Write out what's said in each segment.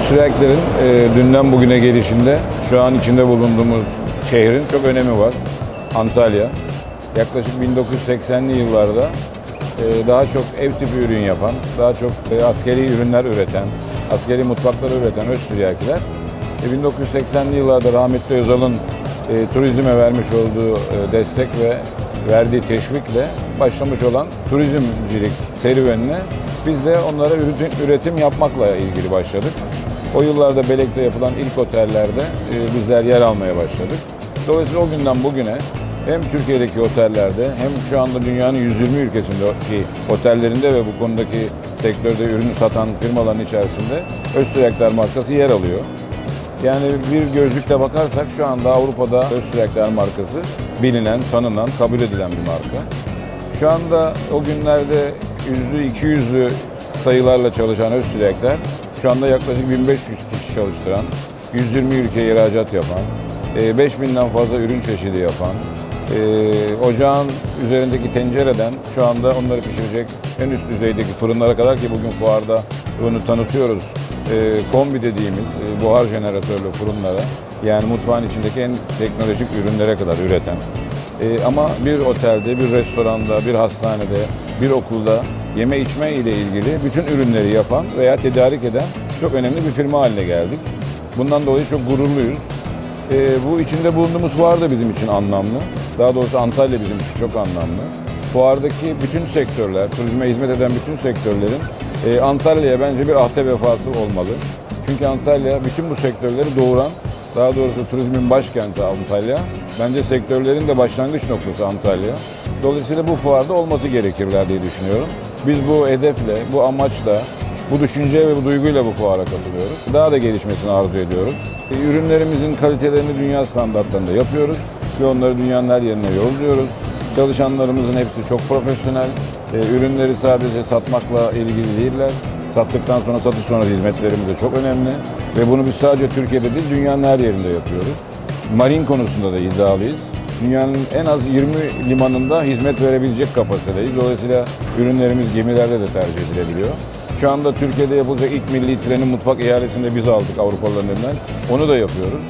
Öztürklerin e, dünden bugüne gelişinde şu an içinde bulunduğumuz şehrin çok önemi var. Antalya. Yaklaşık 1980'li yıllarda e, daha çok ev tipi ürün yapan, daha çok e, askeri ürünler üreten, askeri mutfakları üreten Öztürkler e, 1980'li yıllarda rahmetli Özal'ın e, turizme vermiş olduğu e, destek ve verdiği teşvikle başlamış olan turizmcilik serüvenine biz de onlara üretim yapmakla ilgili başladık. O yıllarda Belek'te yapılan ilk otellerde e, bizler yer almaya başladık. Dolayısıyla o günden bugüne hem Türkiye'deki otellerde hem şu anda dünyanın 120 ülkesindeki otellerinde ve bu konudaki sektörde ürünü satan firmaların içerisinde Öztürkler markası yer alıyor. Yani bir gözlükle bakarsak şu anda Avrupa'da Öztürkler markası bilinen, tanınan, kabul edilen bir marka. Şu anda o günlerde yüzlü, iki yüzlü sayılarla çalışan Öztürkler şu anda yaklaşık 1500 kişi çalıştıran, 120 ülkeye ihracat yapan, e, 5000'den fazla ürün çeşidi yapan, e, ocağın üzerindeki tencereden şu anda onları pişirecek en üst düzeydeki fırınlara kadar ki bugün fuarda bunu tanıtıyoruz. E, kombi dediğimiz e, buhar jeneratörlü fırınlara yani mutfağın içindeki en teknolojik ürünlere kadar üreten e, ama bir otelde, bir restoranda, bir hastanede, bir okulda yeme içme ile ilgili bütün ürünleri yapan veya tedarik eden çok önemli bir firma haline geldik. Bundan dolayı çok gururluyuz. E, bu içinde bulunduğumuz fuar da bizim için anlamlı. Daha doğrusu Antalya bizim için çok anlamlı. Fuardaki bütün sektörler, turizme hizmet eden bütün sektörlerin e, Antalya'ya bence bir ahde vefası olmalı. Çünkü Antalya bütün bu sektörleri doğuran, daha doğrusu turizmin başkenti Antalya. Bence sektörlerin de başlangıç noktası Antalya. Dolayısıyla bu fuarda olması gerekirler diye düşünüyorum. Biz bu hedefle, bu amaçla, bu düşünce ve bu duyguyla bu fuara katılıyoruz. Daha da gelişmesini arzu ediyoruz. E, Ürünlerimizin kalitelerini dünya standartlarında yapıyoruz ve onları dünyanın her yerine yolluyoruz. Çalışanlarımızın hepsi çok profesyonel. E, Ürünleri sadece satmakla ilgili değiller. Sattıktan sonra satış sonrası hizmetlerimiz de çok önemli. Ve bunu biz sadece Türkiye'de değil, dünyanın her yerinde yapıyoruz. Marin konusunda da iddialıyız. Dünyanın en az 20 limanında hizmet verebilecek kapasitedeyiz. Dolayısıyla ürünlerimiz gemilerde de tercih edilebiliyor. Şu anda Türkiye'de yapılacak ilk milli trenin mutfak ihalesinde biz aldık Avrupalıların elinden. Onu da yapıyoruz.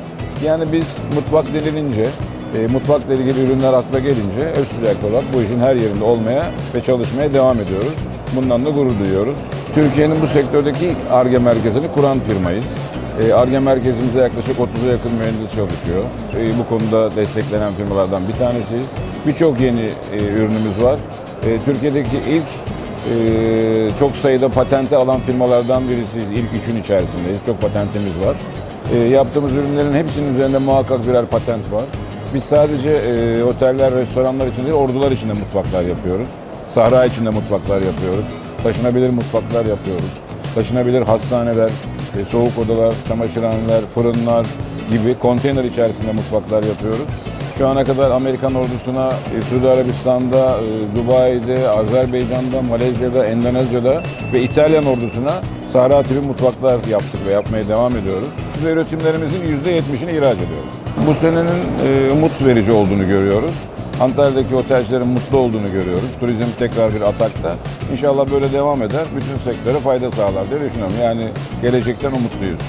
Yani biz mutfak denilince, e, mutfakla ilgili ürünler akla gelince Öztürk olarak bu işin her yerinde olmaya ve çalışmaya devam ediyoruz. Bundan da gurur duyuyoruz. Türkiye'nin bu sektördeki ARGE merkezini kuran firmayız. E, ARGE merkezimizde yaklaşık 30'a yakın mühendis çalışıyor. E, Bu konuda desteklenen firmalardan bir tanesiyiz. Birçok yeni e, ürünümüz var. Türkiye'deki ilk çok sayıda patente alan firmalardan birisiyiz. İlk üçün içerisindeyiz. Çok patentimiz var. Yaptığımız ürünlerin hepsinin üzerinde muhakkak birer patent var. Biz sadece oteller, restoranlar için değil, ordular için de mutfaklar yapıyoruz. Sahra için de mutfaklar yapıyoruz. Taşınabilir mutfaklar yapıyoruz. Taşınabilir hastaneler, e, soğuk odalar, çamaşırhaneler, fırınlar gibi konteyner içerisinde mutfaklar yapıyoruz. Şu ana kadar Amerikan ordusuna, e, Suudi Arabistan'da, e, Dubai'de, Azerbaycan'da, Malezya'da, Endonezya'da ve İtalyan ordusuna Sahra tipi mutfaklar yaptık ve yapmaya devam ediyoruz. Ve üretimlerimizin %70'ini ihraç ediyoruz. Bu senenin e, umut verici olduğunu görüyoruz. Antalya'daki otelcilerin mutlu olduğunu görüyoruz. Turizm tekrar bir atakta. İnşallah böyle devam eder. Bütün sektöre fayda sağlar diye düşünüyorum. Yani gelecekten umutluyuz.